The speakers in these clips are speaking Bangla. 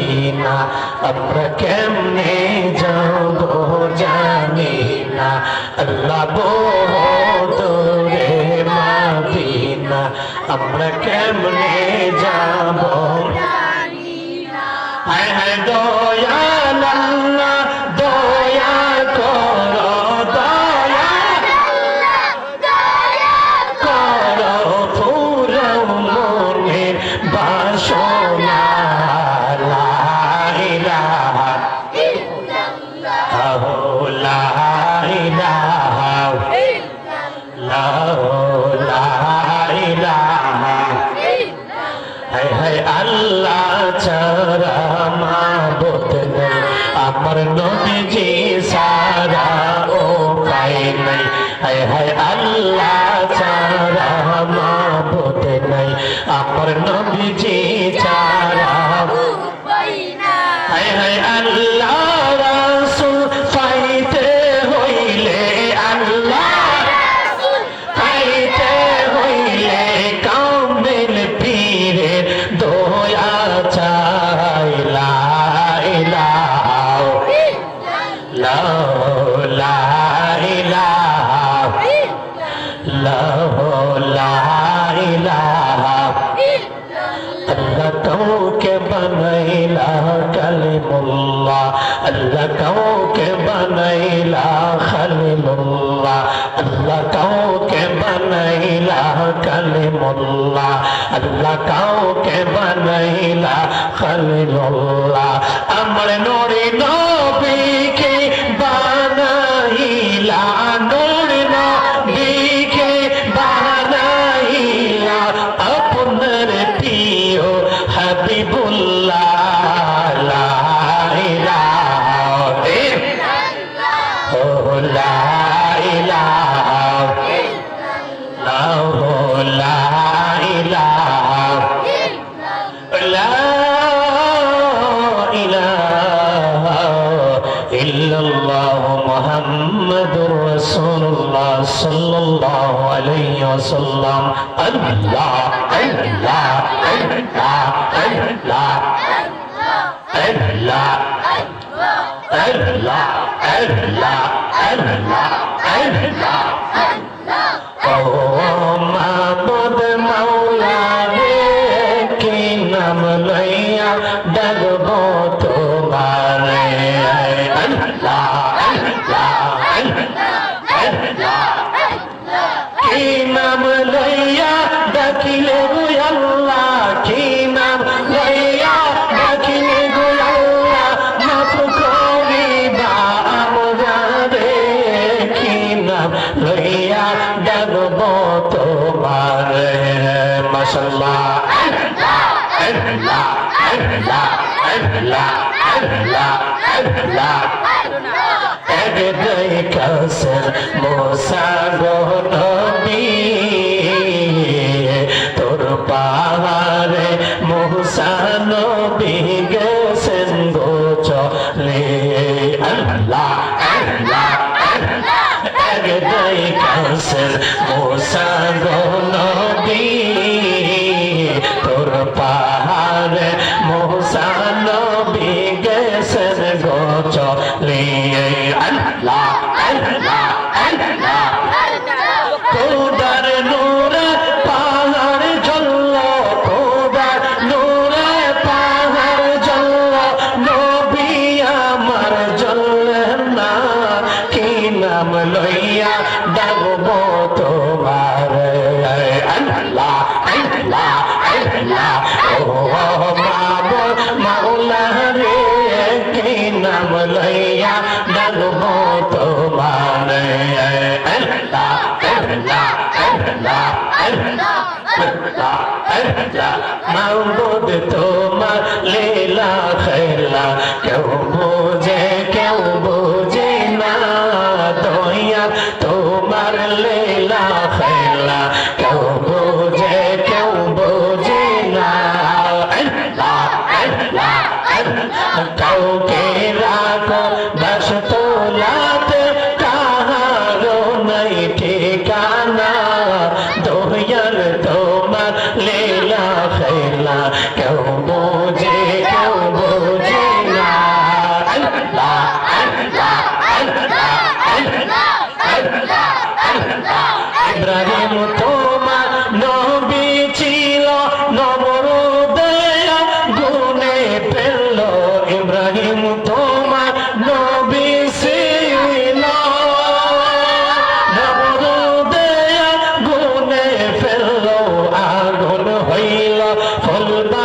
মাদিনা আমরা কেমনে যাব জানি না আল্লাহ দূরে মাদিনা। আমরা কেমনে যাব হায় হায় দয়াল আল্লাহ। আমার নবীজি সারা ও পাই নাই হায় হায় আল্লাহ ছাড়া মাবুদ নেই আমার নবীজি আল্লাহ কাউকে বানাইলা খালিমুল্লাহ আল্লাহ কাউকে বানাইলা কালিমুল্লাহ আল্লাহ কাউকে বানাইলা খালিমুল্লাহ। আমার নরে وسلم الله الله الله الله الله الله الله الله الله Oh, my brother, Maula, King, I'm a liar, Dagobah. Allah, Allah, Allah, Allah, Allah. কি নাম লইয়া গো আল্লাহ কি নাম লইয়া গো আল্লাহ, মাফ করিবা আমরা। কি নাম লইয়া ডাকব তোমার। মাশাল্লাহ আল্লাহ আল্লাহ আল্লাহ আল্লাহ আল্লাহ। আল্লাহ একদাই কাসের মোসা গো নবী তোর পাহাড়ে মোসা নবী গেছেন গো চলে। আল্লাহ আল্লাহ একদাই কাসের মোসা அல்ஹல்லா அல்ஹல்லா அல்ஹல்லா মাউদ তোমার লীলা খেলা কেউ বোঝে কেউ বোঝে না দয়া তোমার লীলা খেলা কেউ বোঝে কেউ বোঝে না কাউকে ভালোবাসা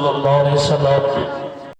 ইল্লাল্লাহ